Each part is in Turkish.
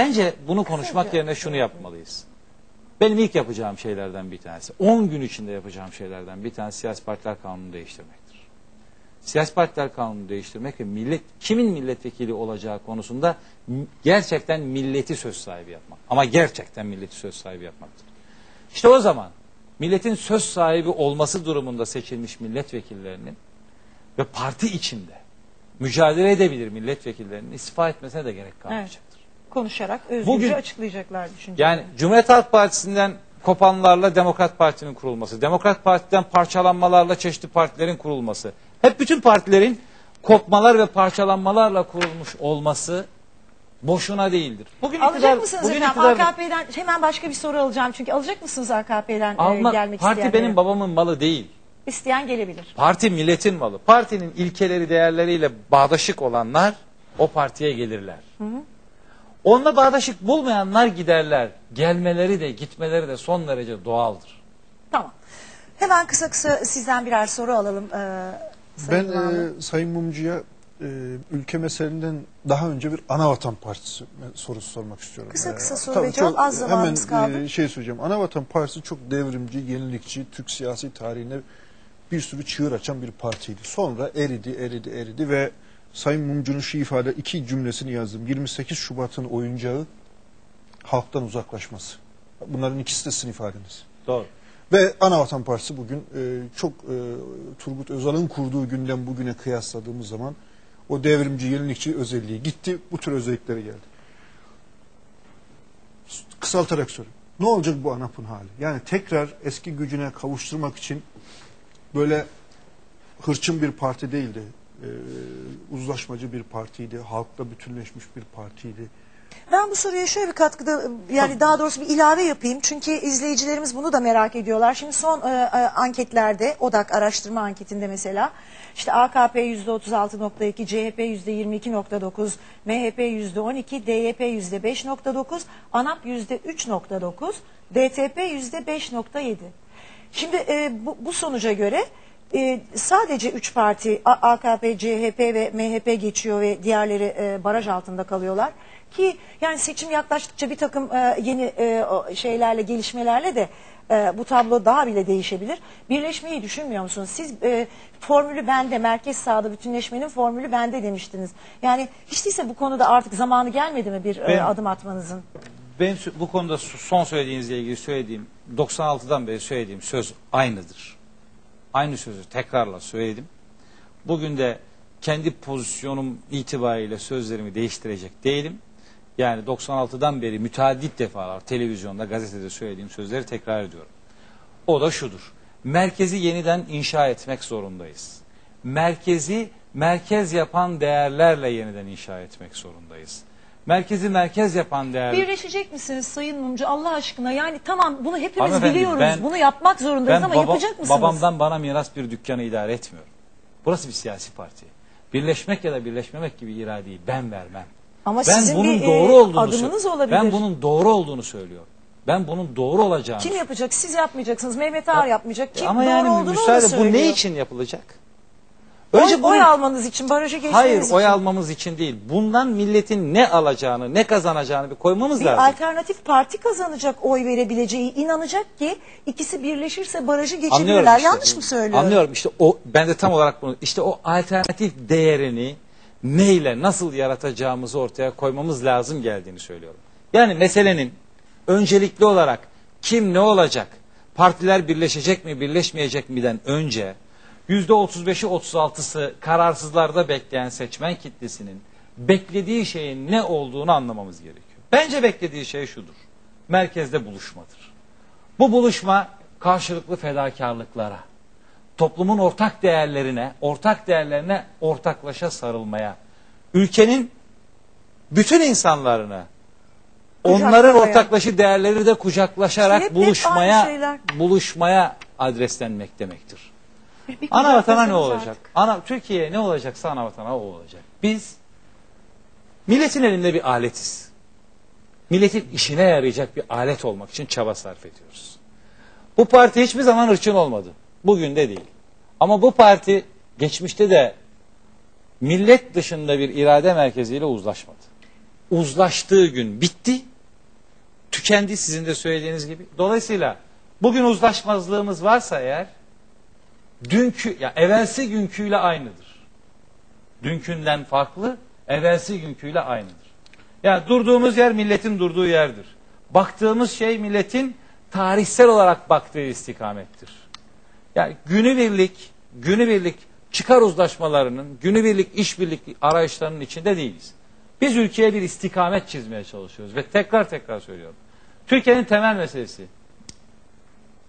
Bence bunu konuşmak yerine şunu yapmalıyız. Benim ilk yapacağım şeylerden bir tanesi, 10 gün içinde yapacağım şeylerden bir tanesi siyasi partiler kanunu değiştirmektir. Siyasi partiler kanunu değiştirmek ve millet kimin milletvekili olacağı konusunda gerçekten milleti söz sahibi yapmak. Ama gerçekten milleti söz sahibi yapmaktır. İşte o zaman milletin söz sahibi olması durumunda seçilmiş milletvekillerinin ve parti içinde mücadele edebilir milletvekillerinin istifa etmesine de gerek kalmayacaktır. Konuşarak özgürce Bugün- açıklayacaklar düşünceleri. Yani Cumhuriyet Halk Partisi'nden kopanlarla Demokrat Parti'nin kurulması, Demokrat Parti'den parçalanmalarla çeşitli partilerin kurulması, hep bütün partilerin kopmalar ve parçalanmalarla kurulmuş olması boşuna değildir. Bugün Alacak iktidar- mısınız bugün efendim? iktidar- AKP'den hemen başka bir soru alacağım çünkü alacak mısınız AKP'den e, Alma- gelmek parti isteyenleri? benim babamın malı değil. İsteyen gelebilir. Parti milletin malı. Partinin ilkeleri, değerleriyle bağdaşık olanlar o partiye gelirler. Onunla bağdaşık bulmayanlar giderler. Gelmeleri de gitmeleri de son derece doğaldır. Tamam. Hemen kısa kısa sizden birer soru alalım. Ee, Ben Sayın Mahmut. e, Sayın Mumcu'ya e, ülke meselelerinden daha önce bir Anavatan Partisi sorusu sormak istiyorum. Kısa kısa soru tabii ve cevap, az zamanımız hemen, kaldı. e, şey söyleyeceğim. Anavatan Partisi çok devrimci, yenilikçi, Türk siyasi tarihine bir sürü çığır açan bir partiydi. Sonra eridi, eridi, eridi ve Sayın Mumcu'nun şu ifade iki cümlesini yazdım. 28 Şubat'ın oyuncağı halktan uzaklaşması. Bunların ikisi de sizin ifadeniz. Doğru. Ve Anavatan Partisi bugün e, çok e, Turgut Özal'ın kurduğu günden bugüne kıyasladığımız zaman o devrimci, yenilikçi özelliği gitti. Bu tür özelliklere geldi. Kısaltarak söyleyeyim. Ne olacak bu ANAP'ın hali? Yani tekrar eski gücüne kavuşturmak için böyle hırçın bir parti değildi. E, uzlaşmacı bir partiydi. Halkla bütünleşmiş bir partiydi. Ben bu soruya şöyle bir katkıda yani daha doğrusu bir ilave yapayım. Çünkü izleyicilerimiz bunu da merak ediyorlar. Şimdi son e, e, anketlerde ODAK araştırma anketinde mesela işte AKP %36.2, CHP %22.9, MHP %12, DYP %5.9, ANAP %3.9, DTP %5.7. Şimdi e, bu, bu sonuca göre e, sadece 3 parti A- AKP, CHP ve MHP geçiyor ve diğerleri e, baraj altında kalıyorlar. Ki yani seçim yaklaştıkça bir takım e, yeni e, o şeylerle gelişmelerle de e, bu tablo daha bile değişebilir. Birleşmeyi düşünmüyor musunuz? Siz e, formülü bende, merkez sağda bütünleşmenin formülü bende demiştiniz. Yani hiç değilse bu konuda artık zamanı gelmedi mi bir e, Ben- adım atmanızın? Benim sö- bu konuda su- son söylediğinizle ilgili söylediğim 96'dan beri söylediğim söz aynıdır. Aynı sözü tekrarla söyledim. Bugün de kendi pozisyonum itibariyle sözlerimi değiştirecek değilim. Yani 96'dan beri müteaddit defalar televizyonda, gazetede söylediğim sözleri tekrar ediyorum. O da şudur. Merkezi yeniden inşa etmek zorundayız. Merkezi merkez yapan değerlerle yeniden inşa etmek zorundayız. Merkezi merkez yapan değerler... Birleşecek misiniz Sayın Mumcu Allah aşkına? Yani tamam bunu hepimiz Hanımefendi, biliyoruz. ben- bunu yapmak zorundayız ama baba- yapacak mısınız? babamdan bana miras bir dükkanı idare etmiyorum. Burası bir siyasi parti. Birleşmek ya da birleşmemek gibi iradeyi ben vermem. Ama ben sizin bunun bir, e, doğru olduğunu adımınız sö- olabilir. Ben bunun doğru olduğunu söylüyorum. Ben bunun doğru olacağını. Kim yapacak? Siz yapmayacaksınız. Mehmet Ağar yapmayacak. Kim Ama doğru yani olduğunu o müsaade bu söylüyor. ne için yapılacak? Oy, Önce oy bunun- almanız için, barajı geçmeniz Hayır için. oy almamız için değil. Bundan milletin ne alacağını, ne kazanacağını bir koymamız Bir lazım. alternatif parti kazanacak oy verebileceği inanacak ki ikisi birleşirse barajı geçebilirler. işte. Yanlış mı söylüyorum? Anlıyorum işte o ben de tam olarak bunu işte o alternatif değerini neyle nasıl yaratacağımızı ortaya koymamız lazım geldiğini söylüyorum. Yani meselenin öncelikli olarak kim ne olacak, partiler birleşecek mi birleşmeyecek mi'den önce %35'i 36'sı kararsızlarda bekleyen seçmen kitlesinin beklediği şeyin ne olduğunu anlamamız gerekiyor. Bence beklediği şey şudur. Merkezde buluşmadır. Bu buluşma karşılıklı fedakarlıklara, toplumun ortak değerlerine, ortak değerlerine ortaklaşa sarılmaya, ülkenin bütün insanlarını onların ortaklaşa değerleri de kucaklaşarak Hep- buluşmaya buluşmaya adreslenmek demektir. Bir- Ana vatana ne olacak? artık. Ana Türkiye ne olacaksa ana vatana o olacak. Biz milletin elinde bir aletiz. Milletin işine yarayacak bir alet olmak için çaba sarf ediyoruz. Bu parti hiçbir zaman ırçın olmadı. Bugün de değil. Ama bu parti geçmişte de millet dışında bir irade merkeziyle uzlaşmadı. uzlaştığı gün bitti. Tükendi sizin de söylediğiniz gibi. Dolayısıyla bugün uzlaşmazlığımız varsa eğer dünkü ya evvelsi günküyle aynıdır. Dünkünden farklı, evvelsi günküyle aynıdır. Yani durduğumuz yer milletin durduğu yerdir. Baktığımız şey milletin tarihsel olarak baktığı istikamettir. Yani günübirlik, günübirlik çıkar uzlaşmalarının, günübirlik işbirlik arayışlarının içinde değiliz. Biz ülkeye bir istikamet çizmeye çalışıyoruz ve tekrar tekrar söylüyorum. Türkiye'nin temel meselesi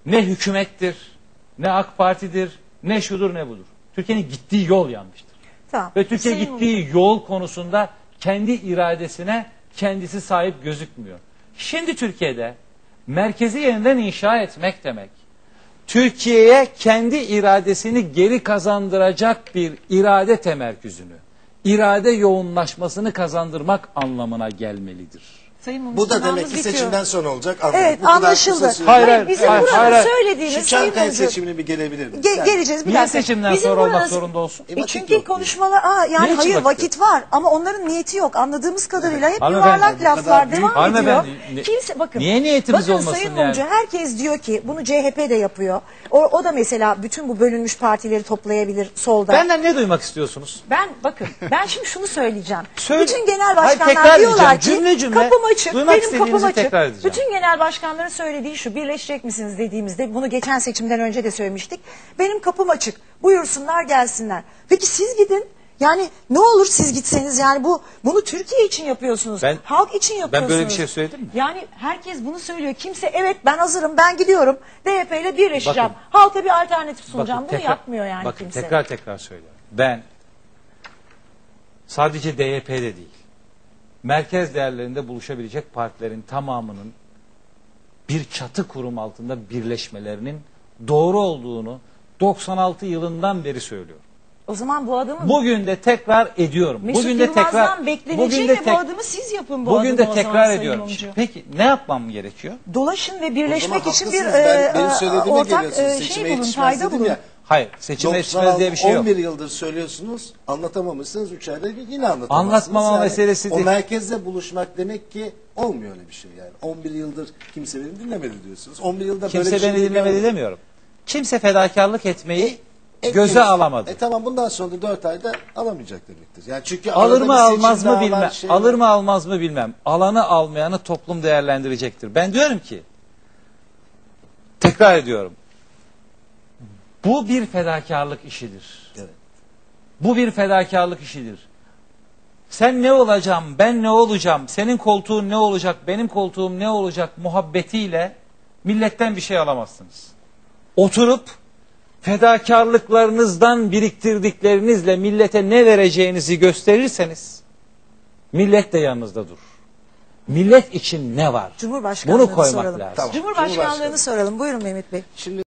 ne hükümettir, ne AK Parti'dir, ne şudur ne budur. Türkiye'nin gittiği yol yanlıştır. Tamam. Ve Türkiye Sayın gittiği yol konusunda kendi iradesine kendisi sahip gözükmüyor. Şimdi Türkiye'de merkezi yeniden inşa etmek demek, Türkiye'ye kendi iradesini geri kazandıracak bir irade temerküzünü, irade yoğunlaşmasını kazandırmak anlamına gelmelidir. Sayın Mumcu, Bu da demek ki bitiyor. seçimden sonra olacak. Anladım. Evet Bu kadar anlaşıldı. kısa sürede- Hayır, Hayır, bizim hayır, burada hayır, hayır. söylediğimiz Şu Sayın Çankaya Mumcu, seçimine bir gelebilir miyiz? Ge- geleceğiz bir Niye dakika. seçimden Bizim sonra olmak burası- zorunda olsun? E, E vakit çünkü yok konuşmalar aa, yani hayır vakit vakit var ama onların niyeti yok. Anladığımız kadarıyla hep Hanımefendi, yuvarlak bu kadar laflar büyük- devam ediyor. Hanımefendi, ne- Kimse bakın. niye niyetimiz bakın, olmasın Sayın yani? Mumcu herkes diyor ki bunu CHP de yapıyor. O, o da mesela bütün bu bölünmüş partileri toplayabilir solda. Benden ne duymak istiyorsunuz? Ben bakın ben şimdi şunu söyleyeceğim. Söyle. Bütün genel Hayır, başkanlar tekrar diyorlar edeceğim. ki Cümle cümle kapım açık duymak benim kapım açık. tekrar edeceğim. Bütün genel başkanların söylediği şu birleşecek misiniz dediğimizde bunu geçen seçimden önce de söylemiştik. Benim kapım açık buyursunlar gelsinler. Peki siz gidin. Yani ne olur siz gitseniz yani bu bunu Türkiye için yapıyorsunuz. Ben- halk için ben yapıyorsunuz. böyle bir şey söyledim mi? Yani herkes bunu söylüyor. Kimse evet ben hazırım ben gidiyorum. DYP ile birleşeceğim. Bakın. Halka bir alternatif sunacağım. Bakın bunu tekrar- yapmıyor yani bakın, kimse. tekrar tekrar söylüyorum. Ben sadece DYP'de değil, merkez değerlerinde buluşabilecek partilerin tamamının bir çatı kurum altında birleşmelerinin doğru olduğunu 96 yılından beri söylüyorum. O zaman bu adamın Bugün de tekrar ediyorum. Mesut bugün de tekrar beklenecek bugün ve de bu tek- adımı siz yapın bu bugün adımı de zaman tekrar Sayın ediyorum. Mumcu. Peki ne yapmam gerekiyor? Dolaşın ve zaman birleşmek için bir Ben- benim e, söylediğime ortak geliyorsunuz. e, Seçime şey bulun, fayda bulun. ya. Hayır, seçime yetişmez diye bir şey yok. 11 yıldır söylüyorsunuz, anlatamamışsınız, 3 ayda bir yine anlatamazsınız. Anlatmama meselesi O değil. merkezle buluşmak demek ki olmuyor öyle bir şey yani. 11 yıldır kimse beni dinlemedi diyorsunuz. 11 yılda böyle Kimse bir şey beni dinlemedi olmuyor. demiyorum. Kimse fedakarlık etmeyi E, göze e, alamadı. E tamam bundan sonra da 4 ayda alamayacak demektir. Yani çünkü Alır mı almaz seçim mı bilmem. şey Alır var. mı almaz mı bilmem. Alanı almayanı toplum değerlendirecektir. Ben diyorum ki tekrar ediyorum. Bu bir fedakarlık işidir. Evet. Bu bir fedakarlık işidir. Sen ne olacağım, ben ne olacağım, senin koltuğun ne olacak, benim koltuğum ne olacak muhabbetiyle milletten bir şey alamazsınız. Oturup fedakarlıklarınızdan biriktirdiklerinizle millete ne vereceğinizi gösterirseniz millet de yanınızda durur. Millet için ne var? Cumhurbaşkanlığını Bunu koymak soralım. lazım. Tamam. Cumhurbaşkanlığını Cumhurbaşkanı. soralım. Buyurun Mehmet Bey. Şimdi